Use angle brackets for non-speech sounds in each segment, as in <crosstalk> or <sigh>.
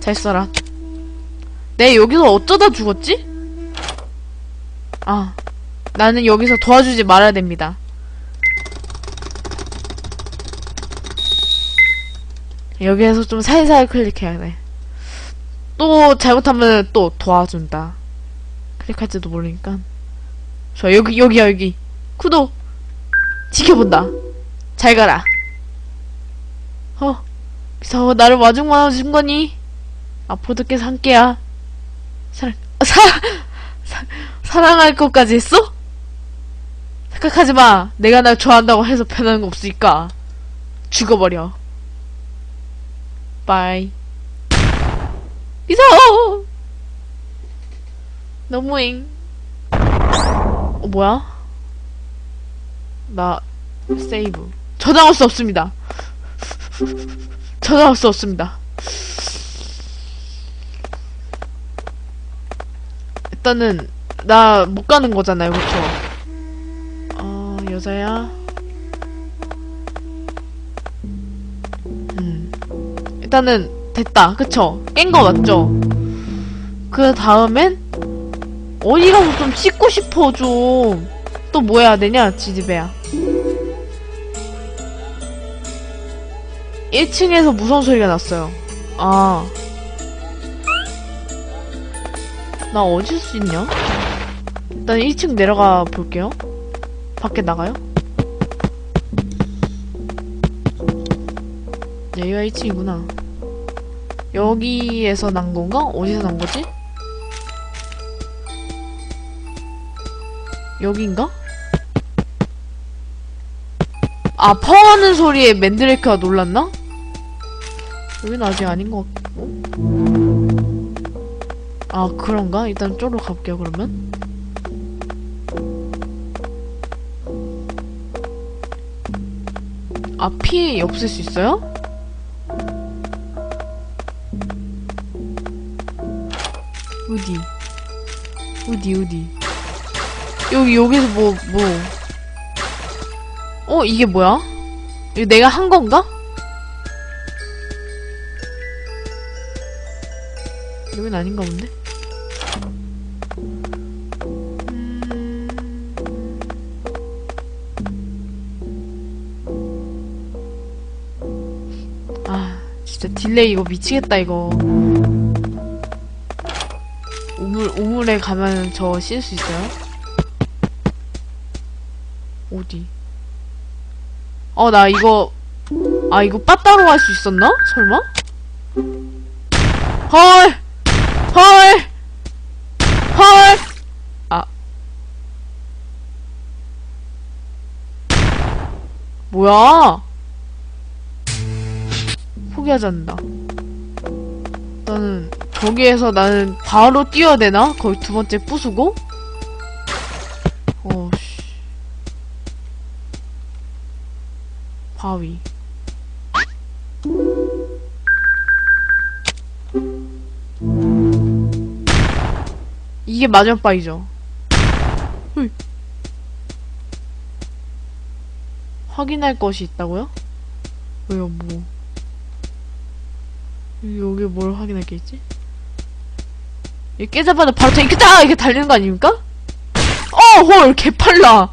잘 써라. 내 여기서 어쩌다 죽었지? 아, 나는 여기서 도와주지 말아야 됩니다. 여기에서 좀 살살 클릭해야 돼. 또 잘못하면 또 도와준다. 클릭할지도 모르니까. 좋아, 여기, 여기야, 여기. 쿠도! 지켜본다. 잘 가라. 어, 미사오, 나를 마중만 해준 거니? 앞으로도 계속 함께야. 사랑, 아, 사, 사, 사랑할 것까지 했어? 생각하지 마. 내가 날 좋아한다고 해서 변하는 거 없으니까. 죽어버려. 빠이. 미사오! 너무잉. 어, 뭐야? 나, 세이브. 저장할 수 없습니다. 저장할 수 없습니다. 일단은 나 못 가는 거잖아요, 그쵸? 어 여자야. 음 일단은 됐다, 그쵸? 깬 거 맞죠? 그 다음엔 어디 가서 좀 씻고 싶어 좀. 또 뭐 해야 되냐, 지지배야. 1층에서 무서운 소리가 났어요. 아. 나 어딜 수 있냐? 일단 1층 내려가 볼게요. 밖에 나가요? 여기가 1층이구나. 여기에서 난 건가? 어디서 난 거지? 여긴가? 아, 펑하는 소리에 맨드레이크가 놀랐나? 여긴 아직 아닌 것 같고. 아, 그런가? 일단 쪼로 가볼게요, 그러면. 아, 피 없앨 수 있어요? 어디? 어디, 어디? 여기, 여기서 뭐, 뭐. 어, 이게 뭐야? 이거 내가 한 건가? 여긴 아닌가 본데? 딜레이 이거 미치겠다, 이거. 우물, 우물에 가면 저 씻을 수 있어요? 어디? 어, 나 이거, 아, 이거 빠따로 할 수 있었나? 설마? 헐! 헐! 헐! 아. 뭐야? 포기하지 않는다. 나는, 저기에서 나는 바로 뛰어야 되나? 거기 두 번째 부수고? 어씨. 바위. 이게 마지막 바위죠. 헐. 확인할 것이 있다고요? 왜요, 뭐. 여기 뭘 확인할 게 있지? 이 깨자마자 바로 저 이렇게 딱 이렇게 달리는 거 아닙니까? 어, 헐, 개빨라.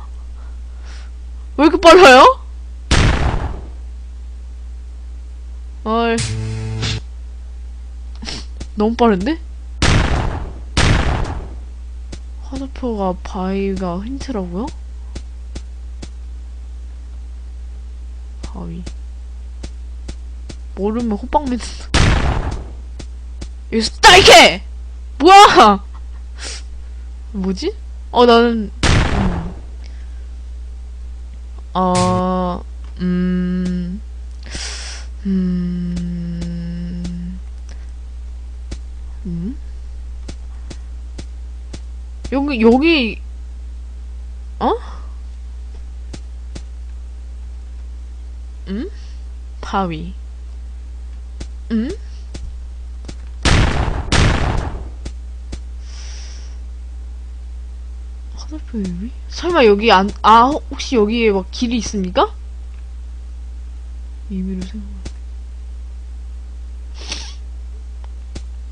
왜 이렇게 빨라요? 헐. 너무 빠른데? 화살표가 바위가 힌트라고요? 바위. 모르면 호빵 믿는. 여기서 딱 이렇게! 뭐야! 뭐지? 어, 나는, 음. 어, 음, 음, 음? 여기, 여기, 어? 음? 바위. 음? 여기? 설마 여기 안, 아, 혹시 여기에 막 길이 있습니까? 의미로 생각.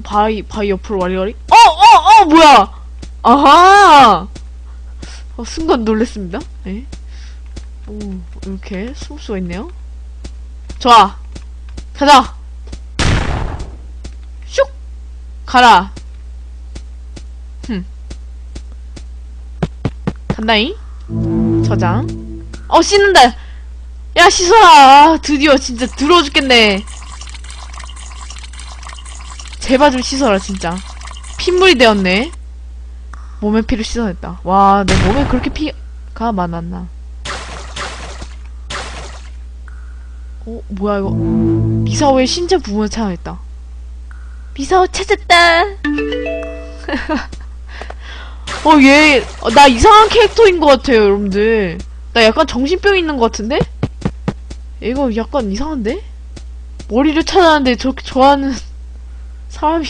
바위, 바위 옆으로 와리가리? 어, 어, 어, 뭐야! 아하! 어, 순간 놀랬습니다. 예. 오, 이렇게 숨을 수가 있네요. 좋아! 가자! 슉! 가라! 흠. 간다잉? 저장. 어, 씻는다! 야, 씻어라! 아, 드디어 진짜 더러워 죽겠네. 제발 좀 씻어라, 진짜. 핏물이 되었네. 몸에 피를 씻어냈다. 와, 내 몸에 그렇게 피가 많았나. 어, 뭐야, 이거. 미사오의 신체 부분을 찾아냈다. 미사오 찾았다! <laughs> 어, 얘, 어, 나 이상한 캐릭터인 것 같아요, 여러분들. 나 약간 정신병 있는 것 같은데? 이거 약간 이상한데? 머리를 찾았는데 저렇게 좋아하는 <laughs> 사람이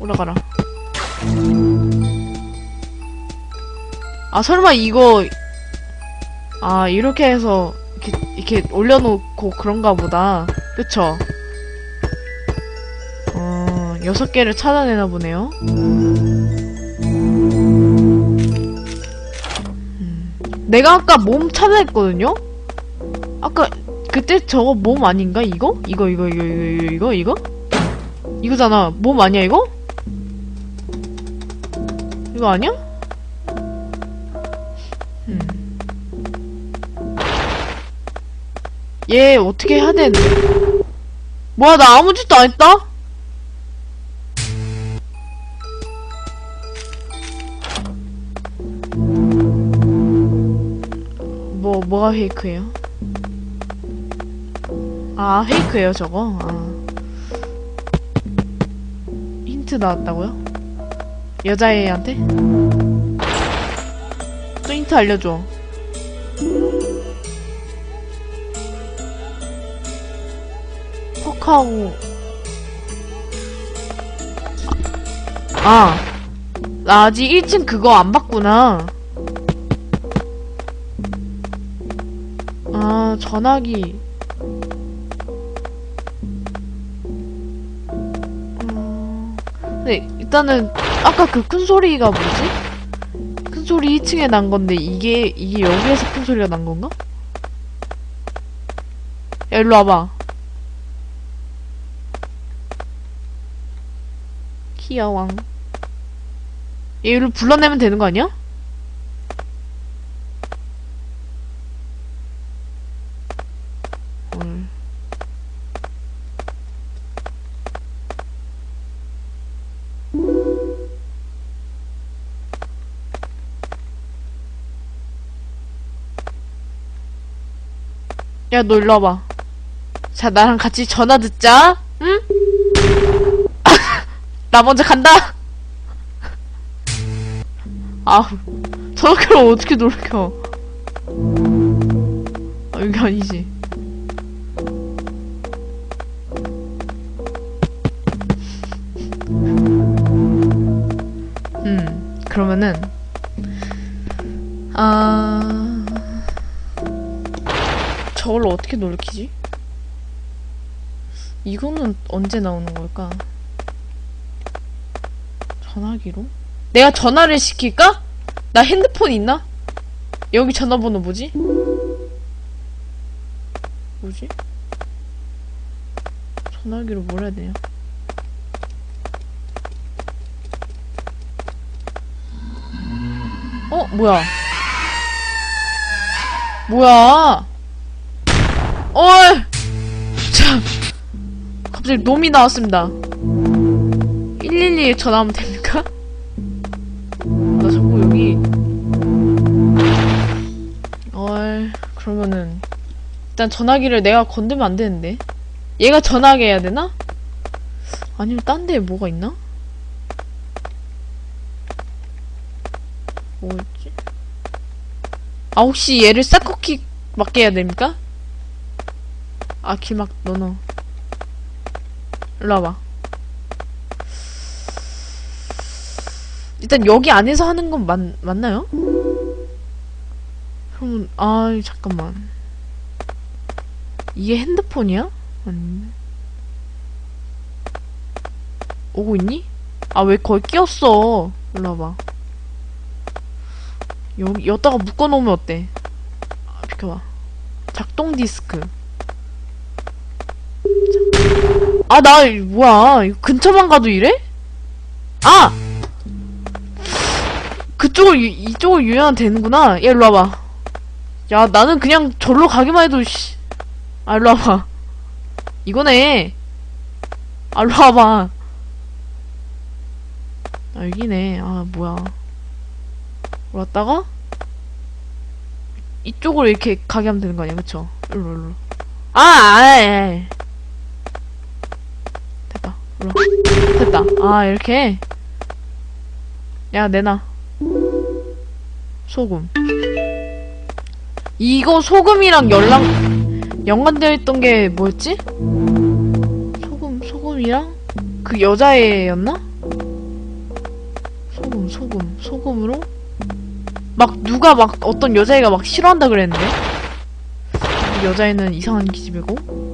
올라가라. 아 설마 이거 아 이렇게 해서 이렇게 이렇게 올려놓고 그런가 보다. 그쵸? 어 여섯 개를 찾아내나 보네요. 음, 내가 아까 몸 찾아냈거든요. 아까 그때 저거 몸 아닌가 이거? 이거 이거 이거 이거 이거 이거? 이거잖아. 몸 아니야 이거? 이거 아니야? 음. 얘 어떻게 해야 되는데? 뭐야 나 아무 짓도 안 했다? 뭐 뭐가 페이크예요? 아 페이크예요 저거? 아. 힌트 나왔다고요? 여자애한테? 또 힌트 알려줘. 퍽하고 아, 나 아직 1층 그거 안 봤구나. 전화기. 음, 근데 일단은 아까 그 큰 소리가 뭐지? 큰 소리 2층에 난 건데 이게 이게 여기에서 큰 소리가 난 건가? 야 일로 와봐. 키야왕. 얘를 불러내면 되는 거 아니야? 야, 너 일로 와봐. 자, 나랑 같이 전화 듣자. 응? <laughs> 나 먼저 간다! 아, 저렇게 하면 어떻게 놀려. 아, 여기 아니지. 음, 그러면은, 아, 저걸로 어떻게 놀래키지? 이거는 언제 나오는 걸까? 전화기로? 내가 전화를 시킬까? 나 핸드폰 있나? 여기 전화번호 뭐지? 뭐지? 전화기로 뭘 해야 되냐? 어? 뭐야? 뭐야? 어이! 참. 갑자기 놈이 나왔습니다. 112에 전화하면 됩니까? 나 자꾸 여기 얼 그러면은 일단 전화기를 내가 건들면 안 되는데 얘가 전화하게 해야 되나? 아니면 딴 데에 뭐가 있나? 뭐였지? 아 혹시 얘를 싹코키 맞게 해야 됩니까? 아 길막 너너 일로 와봐 일단 여기 안에서 하는 건 맞, 맞나요? 그러면 아 잠깐만 이게 핸드폰이야? 아니면 오고 있니? 아, 왜 거기 끼었어? 일로 와봐. 여기, 여기다가 묶어놓으면 어때? 아, 비켜봐. 작동 디스크. 자. 아, 나, 뭐야. 이거 근처만 가도 이래? 아! 그쪽을, 유- 이쪽을 유연하면 되는구나. 얘, 일로 와봐. 야, 나는 그냥 절로 가기만 해도, 씨. 아, 일로 와봐. 이거네. 아, 일로 와봐. 아, 여기네. 아, 뭐야. 올랐다가, 이쪽으로 이렇게 가게 하면 되는 거 아니야, 그쵸? 일로, 일로. 아, 아, 예. 일로. 됐다. 아, 이렇게. 야, 내놔. 소금. 이거 소금이랑 연락, 연관되어 있던 게 뭐였지? 소금, 소금이랑? 그 여자애였나? 소금, 소금, 소금으로? 막 누가 막 어떤 여자애가 막 싫어한다 그랬는데? 그 여자애는 이상한 기집애고?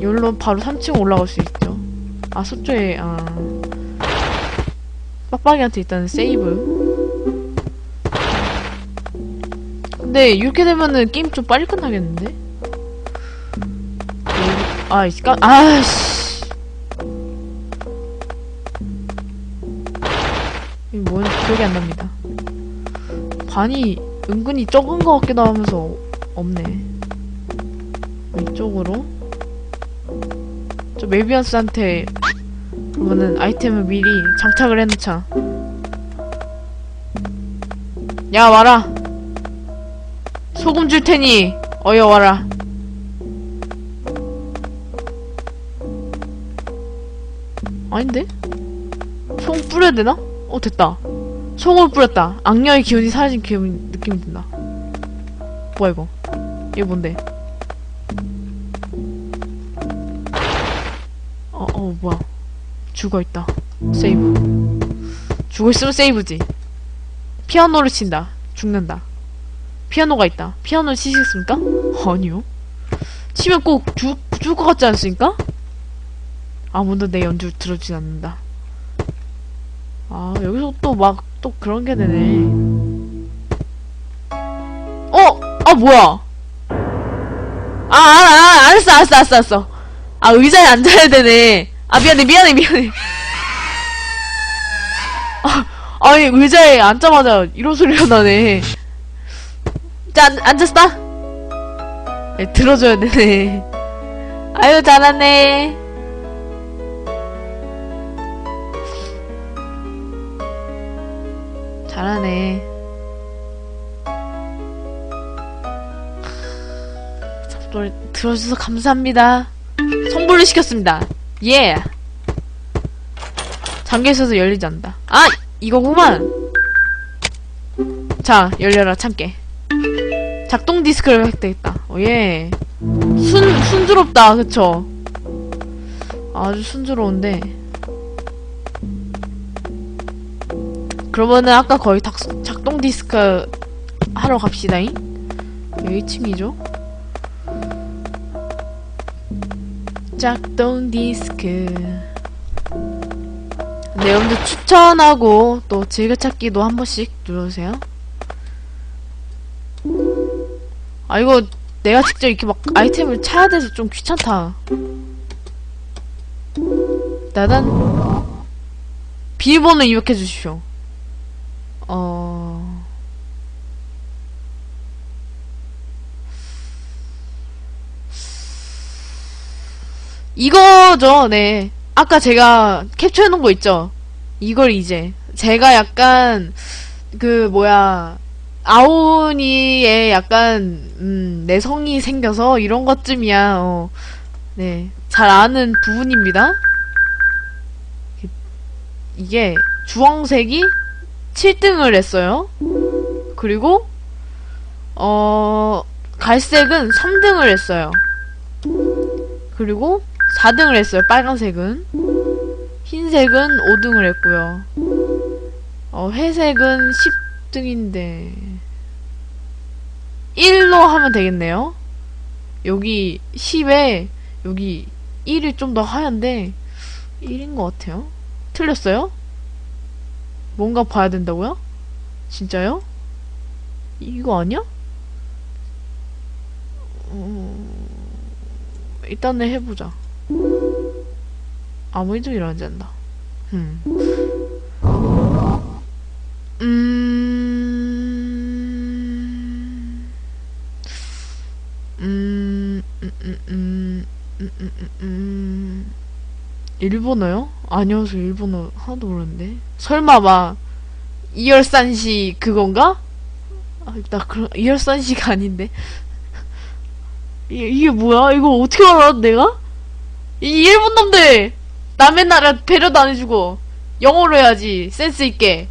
여기로 바로 3층 올라갈 수 있죠. 아, 속초에, 아. 빡빡이한테 일단 세이브. 근데 이렇게 되면은 게임 좀 빨리 끝나겠는데? 아, 이 까, 아씨. 이 뭔지 기억이 안 납니다. 반이 은근히 적은 것 같기도 하면서 없네. 이쪽으로. 저 메비언스한테 그러면은 아이템을 미리 장착을 해놓자. 야, 와라. 소금 줄 테니, 어여 와라. 아닌데? 송 뿌려야 되나? 어, 됐다. 송을 뿌렸다. 악녀의 기운이 사라진 기분, 느낌이 든다. 뭐야, 이거? 이게 뭔데? 어, 어, 뭐야. 죽어있다. 세이브. 죽어있으면 세이브지. 피아노를 친다. 죽는다. 피아노가 있다. 피아노 치시겠습니까? 아니요. 치면 꼭 죽, 죽을 것 같지 않습니까? 아무도 내 연주 들어주지 않는다. 아, 여기서 또 막, 또 그런 게 되네. 어! 아, 뭐야! 아, 아, 아, 알았어, 알았어, 알았어, 알았어. 아, 의자에 앉아야 되네. 아, 미안해, 미안해, 미안해. 아, 아니, 의자에 앉자마자 이런 소리가 나네. 자, 앉, 앉았어? 네, 들어줘야 되네. 아유, 잘하네. 잘하네. 참, 들어주셔서 감사합니다. 선물로 시켰습니다. 예. 잠겨 있어서 열리지 않는다. 아! 이거구만! 자, 열려라, 참깨. 작동 디스크를 획득했다. 오, 예. 순, 순조롭다, 그쵸? 아주 순조로운데. 그러면은 아까 거의 작, 작동 디스크 하러 갑시다잉. 여기 2층이죠? 작동 디스크. 네, 여러분들 추천하고 또 즐겨찾기도 한 번씩 눌러주세요. 아, 이거 내가 직접 이렇게 막 아이템을 찾아야 돼서 좀 귀찮다. 나단 비밀번호 입력해 주십시오. 이거죠, 네. 아까 제가 캡처해놓은 거 있죠? 이걸 이제. 제가 약간, 그, 뭐야, 아오니에 약간, 음, 내성이 생겨서 이런 것쯤이야, 어. 네. 잘 아는 부분입니다. 이게, 주황색이 7등을 했어요. 그리고, 어, 갈색은 3등을 했어요. 그리고, 4등을 했어요. 빨간색은. 흰색은 5등을 했고요. 어, 회색은 10등인데 1로 하면 되겠네요. 여기 10에 여기 1이 좀 더 하얀데 1인 것 같아요. 틀렸어요? 뭔가 봐야 된다고요? 진짜요? 이거 아니야? 음, 일단은 해보자. 아무 일도 일어나지 않는다. 음. 음. 음, 음, 음, 음, 음, 음, 음, 음. 일본어요? 아니요, 저 일본어 하나도 모르는데. 설마 막, 이열산시 그건가? 아, 나 그런, 이열산시가 아닌데. 이게, 이게 뭐야? 이거 어떻게 알아, 내가? 이 일본 놈들! 남의 나라 안 해주고, 영어로 해야지, 센스 있게.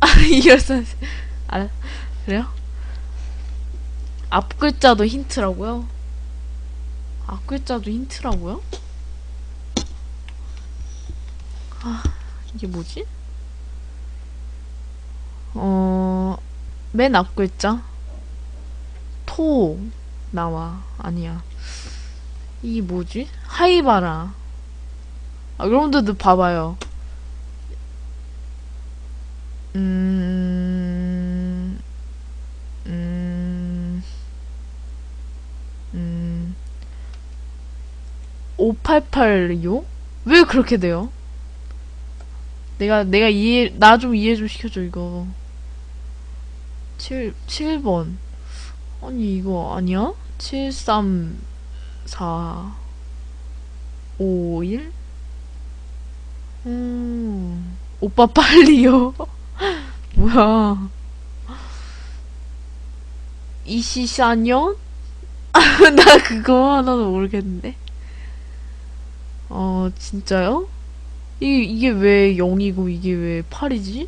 아, <laughs> 이열산시. 아, 그래요? 앞 글자도 힌트라고요? 앞 글자도 힌트라고요? 아, 이게 뭐지? 어, 맨 앞 글자? 토, 나와. 아니야. 이게 뭐지? 하이바라. 아, 여러분들도 봐봐요. 음, 음, 음, 5886? 왜 그렇게 돼요? 내가, 내가 이해, 나 좀 이해 좀 시켜줘, 이거. 7, 7번. 아니, 이거 아니야? 7, 3, 4, 5, 1? 음, 오빠 빨리요. <laughs> 뭐야. 24년? <laughs> 나 그거 하나도 모르겠는데. 어, 진짜요? 이, 이게 왜 0이고 이게 왜 8이지?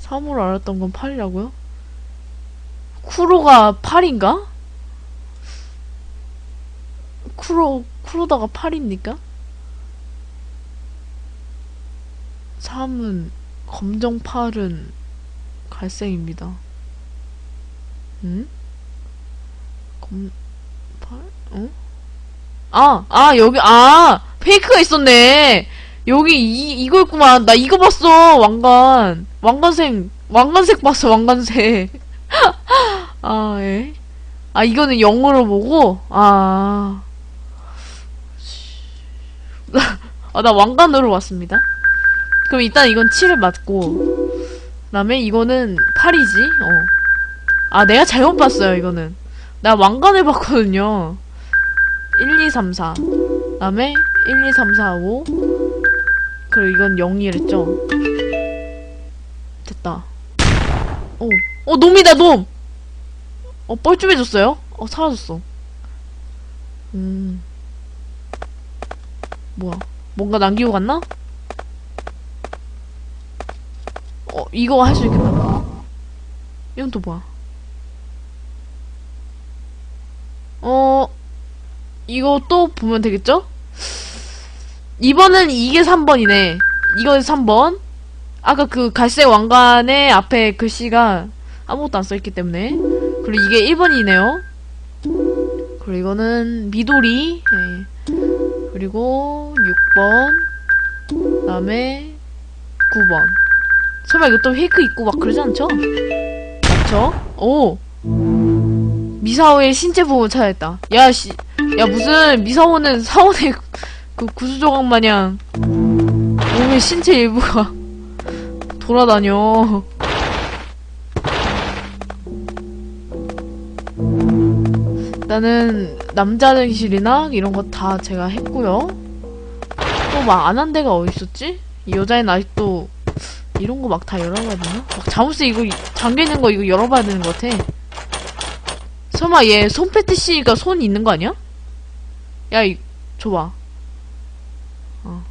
3으로 알았던 건 8이라고요? 쿠로가 8인가? 쿠로, 쿠로다가 8입니까? 3은, 검정 8은 갈색입니다. 응? 검, 8? 어? 아, 아, 여기, 아! 페이크가 있었네! 여기, 이, 이거였구만. 나 이거 봤어! 왕관. 왕관색, 왕관색 봤어, 왕관색. <laughs> 아, 예. 아, 이거는 영어로 보고, 아. 아, 나 왕관으로 왔습니다. 그럼 일단 이건 7을 맞고, 그 다음에 이거는 8이지? 어. 아, 내가 잘못 봤어요, 이거는. 나 왕관을 봤거든요. 1, 2, 3, 4. 그 다음에 1, 2, 3, 4, 5. 그리고 이건 0이랬죠? 됐다. 어, 어, 놈이다, 놈! 어, 뻘쭘해졌어요? 어, 사라졌어. 음. 뭐야. 뭔가 남기고 갔나? 어, 이거 할 수 있겠다. 이건 또 뭐야? 어, 이거 또 보면 되겠죠? 이번은 이게 3번이네. 이건 3번. 아까 그 갈색 왕관의 앞에 글씨가 아무것도 안 써있기 때문에. 그리고 이게 1번이네요. 그리고 이거는 미도리. 예. 그리고 6번. 그 다음에 9번. 설마 이거 또 페이크 있고 막 그러지 않죠? 맞죠? 오! 미사오의 신체 부분 찾아냈다. 야, 씨. 야, 무슨 미사오는 사원의 <laughs> 그 구수조각 마냥 몸의 신체 일부가 <laughs> 돌아다녀. 나는 남자들실이나 이런 거 다 제가 했고요. 또 막 안 한 데가 어디 있었지? 이 여자애는 아직도 이런 거 막 다 열어봐야 되나? 막 자물쇠 이거 잠겨 있는 거 이거 열어봐야 되는 것 같아. 설마 얘 손 패티시가 손 있는 거 아니야? 야, 이, 줘봐. 어.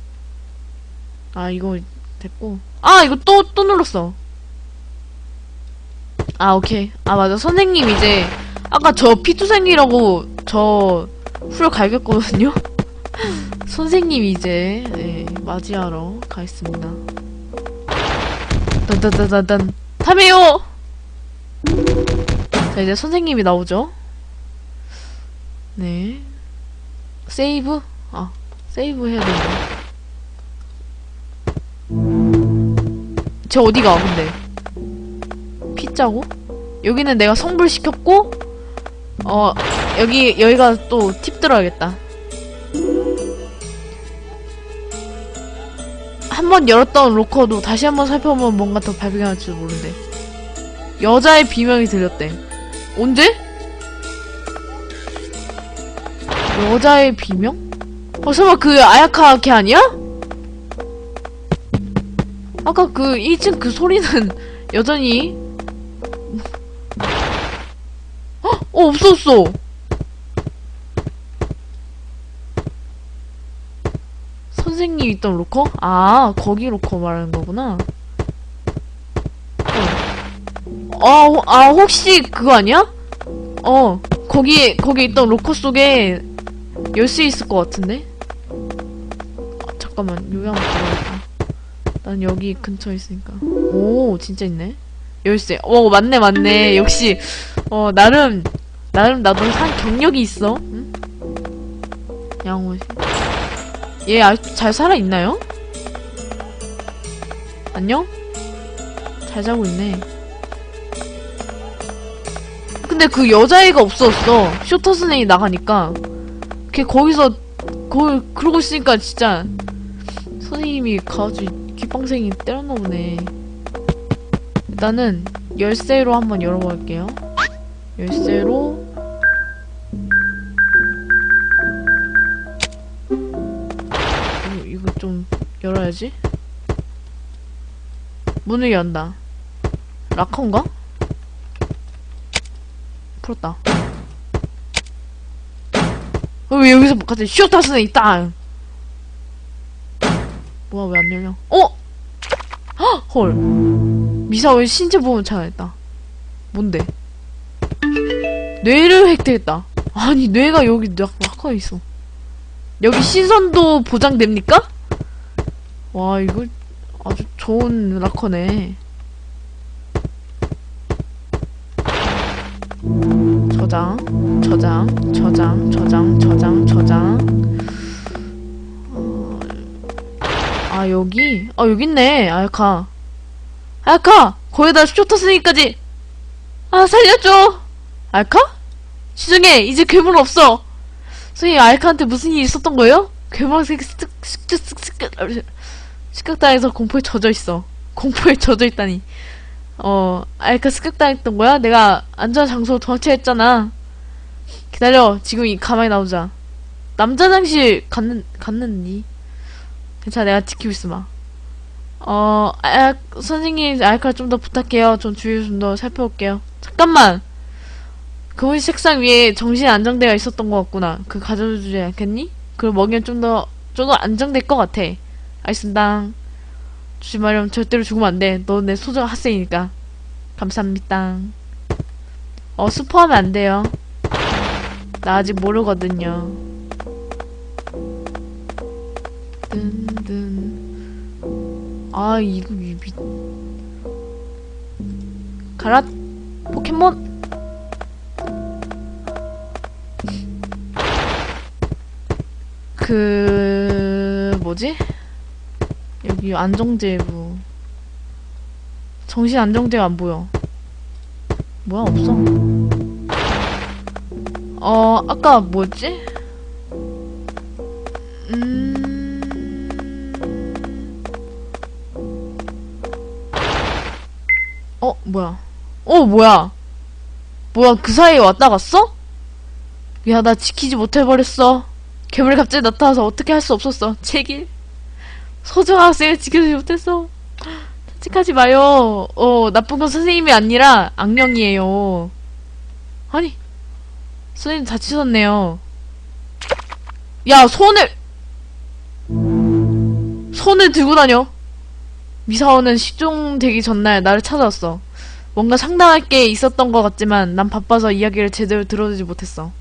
아, 이거 됐고. 아, 이거 또, 또 눌렀어. 아, 오케이. 아, 맞아. 선생님 이제, 아까 저 피투생이라고 저 훌 갈겼거든요? <laughs> 선생님 이제, 네, 맞이하러 가 있습니다. 딴딴딴딴딴. 탐해요! 자, 이제 선생님이 나오죠? 네. 세이브? 아, 세이브 해야 되네. 쟤 어디가, 근데? 피자고? 여기는 내가 성불시켰고, 어, 여기, 여기가 또 팁 들어야겠다. 한 번 열었던 로커도 다시 한 번 살펴보면 뭔가 더 발견할지도 모른대. 여자의 비명이 들렸대. 언제? 여자의 비명? 어, 설마 그 아야카 걔 아니야? 아까 그 1층 그 소리는 <laughs> 여전히 어 없었어 선생님 있던 로커? 아 거기 로커 말하는 거구나 어. 아, 호- 아 혹시 그거 아니야? 어 거기 거기 있던 로커 속에 열쇠 있을 것 같은데? 아, 잠깐만 여기 한번 가봐야겠다 난 여기 근처에 있으니까 오 진짜 있네 열쇠 오 맞네 맞네 역시 어 나름 나름 나도 한 경력이 있어. 응? 양호씨. 얘 아직 잘 살아 있나요? 안녕? 잘 자고 있네. 근데 그 여자애가 없었어. 쇼터 스네이 나가니까. 걔 거기서 그걸 그러고 있으니까 진짜 선생님이 가가지고 귓방생이 때렸나 보네. 일단은 열쇠로 한번 열어볼게요. 열쇠로 열어야지. 문을 연다. 라커인가? 풀었다. 어, 왜 여기서 갑자기 쇼타스네 있다. 뭐야 왜 안 열려? 어? 헉! 헐. 미사 왜 신체 보험 찾아냈다. 뭔데? 뇌를 획득했다. 아니 뇌가 여기 락- 락커에 있어. 여기 시선도 보장됩니까? 와 이거 아주 좋은 락커네 저장 저장 저장 저장 저장 저장 어, 아 여기 아 여기 있네 아야카 아야카 거기다 쇼터스니까지 아 살려줘 아야카? 시중에 이제 괴물 없어 선생님 아야카한테 무슨 일이 있었던 거예요? 괴물색 쓱쓱쓱쓱 습격당해서 공포에 젖어 있어. 공포에 젖어 있다니. 어 아야카 습격당했던 거야? 내가 안전한 장소로 도망쳐 했잖아. 기다려. 지금 이 가만히 나오자. 남자 장실 갔는 갔는니? 괜찮아. 내가 지키고 있으마 어 아, 선생님 아야카 좀 더 부탁해요. 전 주위를 좀 더 살펴볼게요. 잠깐만! 그분 책상 위에 정신 안정되어 있었던 것 같구나. 그 가져주지 않겠니? 그걸 먹이면 좀 더 좀 더 안정될 것 같아 알겠습니다 조심하려면 절대로 죽으면 안 돼 너 내 소중한 학생이니까 감사합니다 어 스포하면 안 돼요 나 아직 모르거든요. 든든. 아, 이거, 이 미... 가라, 포켓몬! 그, 뭐지? 여기 안정제부. 정신 안정제가 안 보여. 뭐야, 없어. 어, 아까 뭐지? 음. 어, 뭐야? 어, 뭐야? 뭐야, 그 사이에 왔다 갔어? 야, 나 지키지 못해버렸어. 괴물이 갑자기 나타나서 어떻게 할 수 없었어. 제길. 소중한 학생을 지켜주지 못했어. 자책하지 마요. 어, 나쁜 건 선생님이 아니라 악령이에요. 아니, 선생님 다치셨네요. 야, 손을! 손을 들고 다녀. 미사원은 실종되기 전날 나를 찾아왔어. 뭔가 상당할 게 있었던 것 같지만 난 바빠서 이야기를 제대로 들어주지 못했어.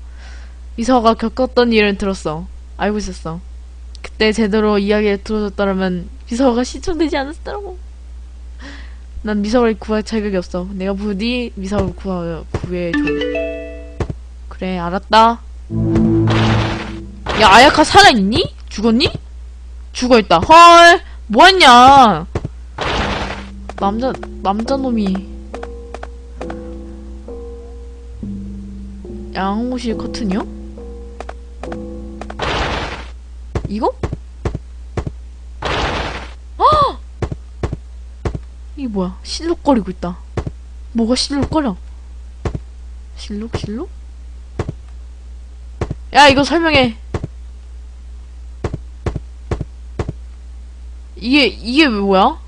미사가 겪었던 일은 들었어. 알고 있었어. 그때 제대로 이야기를 들어줬더라면 미사가 실종되지 않았더라고. 난 미사를 구할 자격이 없어. 내가 부디 미사를 구하, 구해줘. 그래, 알았다. 야, 아야카 살아있니? 죽었니? 죽어있다. 헐, 뭐했냐? 남자, 남자 놈이. 양호실 커튼이요? 이거? 헉! 이게 뭐야? 실룩거리고 있다. 뭐가 실룩거려? 실룩, 실룩? 야, 이거 설명해. 이게, 이게 뭐야?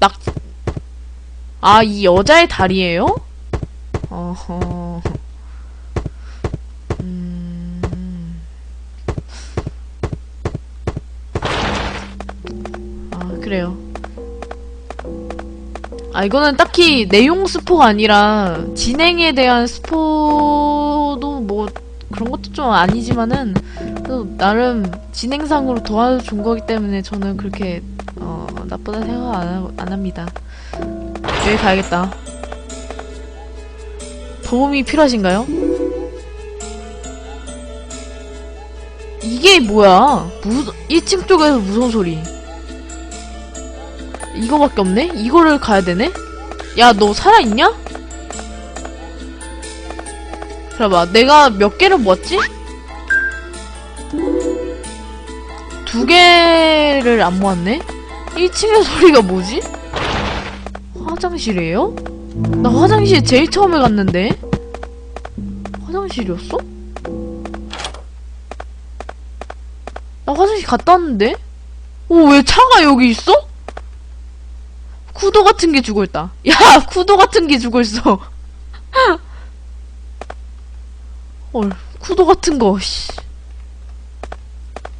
낙, 아, 이 여자의 다리예요? 어허. 아, 이거는 딱히 내용 스포가 아니라 진행에 대한 스포도 뭐 그런 것도 좀 아니지만은 또 나름 진행상으로 도와준 거기 때문에 저는 그렇게 어, 나쁘다 생각 안, 하- 안 합니다. 여기 가야겠다. 도움이 필요하신가요? 이게 뭐야? 무, 1층 쪽에서 무서운 소리. 이거밖에 없네? 이거를 가야 되네? 야, 너 살아있냐? 그래봐, 내가 몇 개를 모았지? 두 개를 안 모았네? 1층의 소리가 뭐지? 화장실이에요? 나 화장실 제일 처음에 갔는데? 화장실이었어? 나 화장실 갔다 왔는데? 오, 왜 차가 여기 있어? 쿠도 같은 게 죽어있다. 야, <laughs> 쿠도 같은 게 죽어있어. 헐, 쿠도 같은 거, 씨.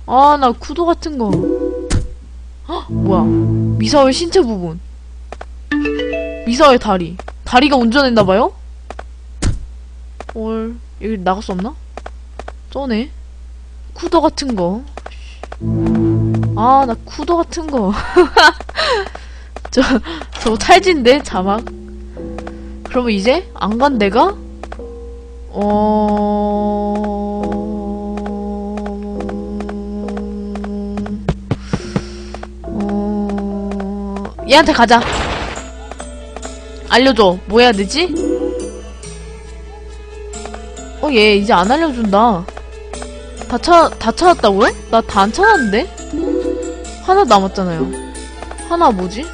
아, 나 쿠도 같은 거. 헉, 뭐야. 미사오의 신체 부분. 미사오의 다리. 다리가 운전했나봐요? 헐, 여기 나갈 수 없나? 쩌네. 쿠도 같은 거. 아, 나 쿠도 같은 거. <laughs> 저, 저 찰진데, 자막. 그러면 이제, 안 간 데가? 어... 어... 얘한테 가자. 알려줘. 뭐 해야 되지? 어, 얘 이제 안 알려준다. 다 차, 다 찾았다고요? 나 다 안 찾았는데? 하나 남았잖아요. 하나 뭐지?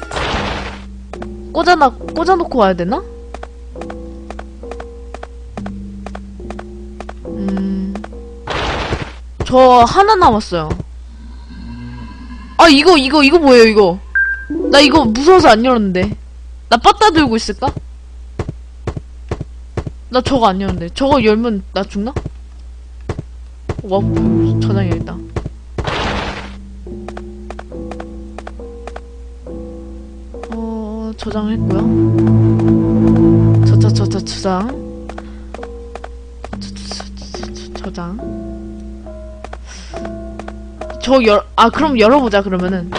꽂아놔, 꽂아놓고 와야 되나? 음. 저 하나 남았어요. 아, 이거, 이거, 이거 뭐예요, 이거? 나 이거 무서워서 안 열었는데. 나 빠따 들고 있을까? 나 저거 안 열었는데. 저거 열면 나 죽나? 와, 저장해야겠다. 저장했고요. 저, 저, 저, 저, 저장. 저장. 저 열, 아, 그럼 열어보자, 그러면은.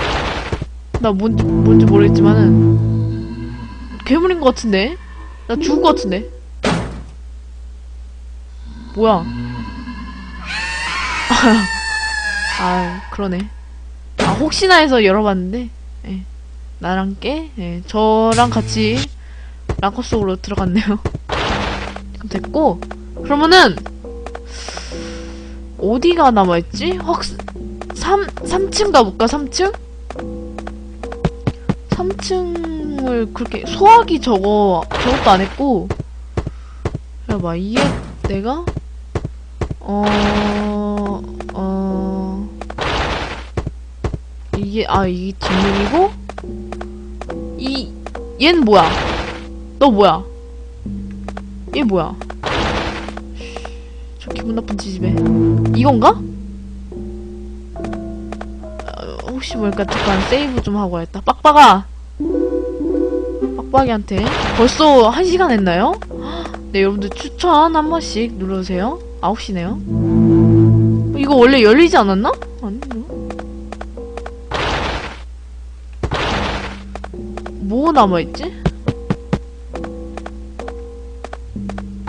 나 뭔지, 뭔지 모르겠지만은. 괴물인 것 같은데? 나 죽을 것 같은데? 뭐야? <laughs> 아, 그러네. 아, 혹시나 해서 열어봤는데, 예. 나랑 깨? 예. 저랑 같이 랑커 속으로 들어갔네요. 그럼 됐고, 그러면은, 어디가 남아있지? 확, 3, 3층 가볼까, 3층? 3층을 그렇게, 소화기 저거, 저것도 안 했고, 그래봐, 이게 내가, 어, 어, 이게, 아, 이게 뒷문이고, 이, 얜 뭐야? 너 뭐야? 얘 뭐야? 저 기분 나쁜 지집애. 이건가? 어, 혹시 모르니까 잠깐 세이브 좀 하고 와야겠다. 빡빡아! 빡빡이한테. 벌써 한 시간 했나요? 네, 여러분들 추천 한 번씩 눌러주세요. 9시네요. 이거 원래 열리지 않았나? 아니, 남아있지?